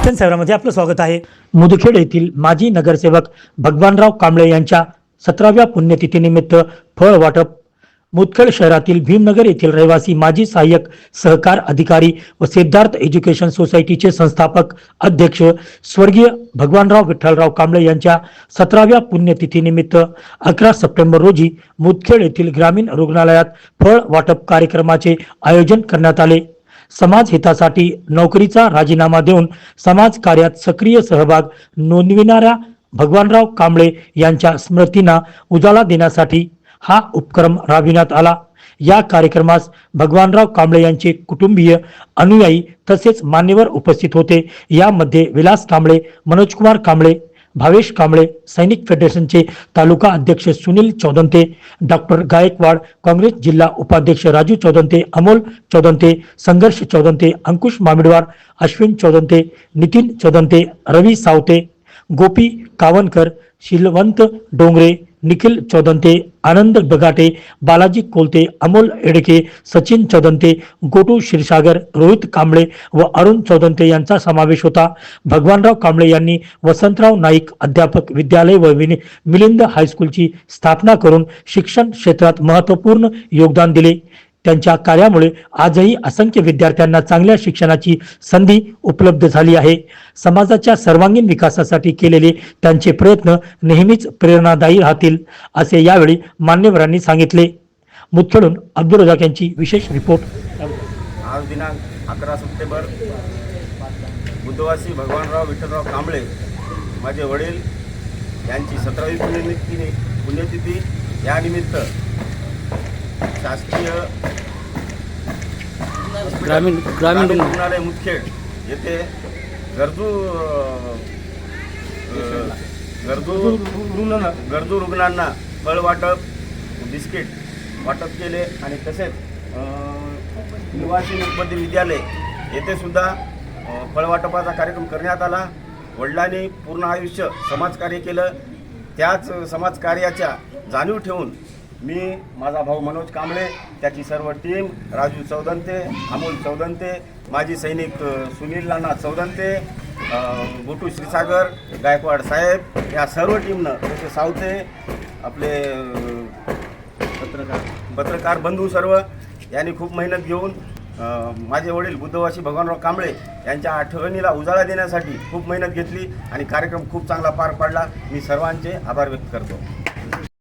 दर्शन सेवामध्ये आपलं स्वागत आहे. मुदखेड येथील माजी नगरसेवक भगवानराव कांबळे यांच्या सतराव्या पुण्यतिथीनिमित्त फळ वाटप. मुदखेड शहरातील भीमनगर येथील रहिवासी माजी सहाय्यक सहकार अधिकारी व सिद्धार्थ एज्युकेशन सोसायटीचे संस्थापक अध्यक्ष स्वर्गीय भगवानराव विठ्ठलराव कांबळे यांच्या सतराव्या पुण्यतिथीनिमित्त अकरा सप्टेंबर रोजी मुदखेड येथील ग्रामीण रुग्णालयात फळ वाटप कार्यक्रमाचे आयोजन करण्यात आले. समाज हितासाठी नोकरीचा राजीनामा देऊन समाज कार्यात सक्रिय सहभाग नोंदविणाऱ्या भगवानराव कांबळे यांच्या स्मृतींना उजाळा देण्यासाठी हा उपक्रम राबविण्यात आला. या कार्यक्रमास भगवानराव कांबळे यांचे कुटुंबीय अनुयायी तसेच मान्यवर उपस्थित होते. यामध्ये विलास कांबळे मनोजकुमार कांबळे भावेश कांबळे सैनिक फेडरेशनचे तालुका अध्यक्ष सुनील चौदंते डॉक्टर गायकवाड काँग्रेस जिल्हा उपाध्यक्ष राजू चौदंते अमोल चौदंते संघर्ष चौदंते अंकुश मामिडवार अश्विन चौदंते नितीन चौदंते रवी सावते गोपी कावनकर शिलवंत डोंगरे निखिल चौदंते आनंद बगाटे बालाजी कोलते अमोल एडके सचिन चौदंते गोटू क्षीरसागर रोहित कांबळे व अरुण चौदंते यांचा समावेश होता. भगवानराव कांबळे यांनी वसंतराव नाईक अध्यापक विद्यालय व विनि- मिलिंद हायस्कूलची स्थापना करून शिक्षण क्षेत्रात महत्त्वपूर्ण योगदान दिले. त्यांच्या कार्यामुळे आजही असंख्य विद्यार्थ्यांना चांगल्या शिक्षणाची संधी उपलब्ध झाली आहे. समाजाच्या सर्वांगीण विकासासाठी केलेले त्यांचे प्रयत्न नेहमीच प्रेरणादायी राहतील असे यावेळी मान्यवरांनी सांगितले. मुदखेडून अब्दुल रजाक यांची विशेष रिपोर्ट. आज दिनांक अकरा सप्टेंबर बुद्धवासी भगवानराव विठ्ठलराव कांबळे माझे वडील यांची सतरावी पुण्यतिथी पुण्यतिथी यानिमित्त शासकीय ग्रामीण ग्रामीण रुग्ण रुग्णालय. मुदखेड येथे गरजू अ, अ, गरजू गरजू रुग्णांना फळ वाटप बिस्किट वाटप केले आणि तसेच निवासी मुख्यमंत्री विद्यालय येथे सुद्धा अ, फळ वाटपाचा कार्यक्रम करण्यात आला. वडिलांनी पूर्ण आयुष्य समाजकार्य केलं. त्याच समाजकार्याच्या जाणीव ठेवून मी माझा भाऊ मनोज कांबळे त्याची सर्व टीम राजू चौदंते अमोल चौदंते माजी सैनिक सुनील नाना चौदंते गोटू श्रीसागर गायकवाड साहेब या सर्व टीमनं जसे सावते आपले पत्रकार पत्रकार बंधू सर्व यांनी खूप मेहनत घेऊन माझे वडील बुद्धवासी भगवानराव कांबळे यांच्या आठवणीला उजाळा देण्यासाठी खूप मेहनत घेतली आणि कार्यक्रम खूप चांगला पार पाडला. मी सर्वांचे आभार व्यक्त करतो.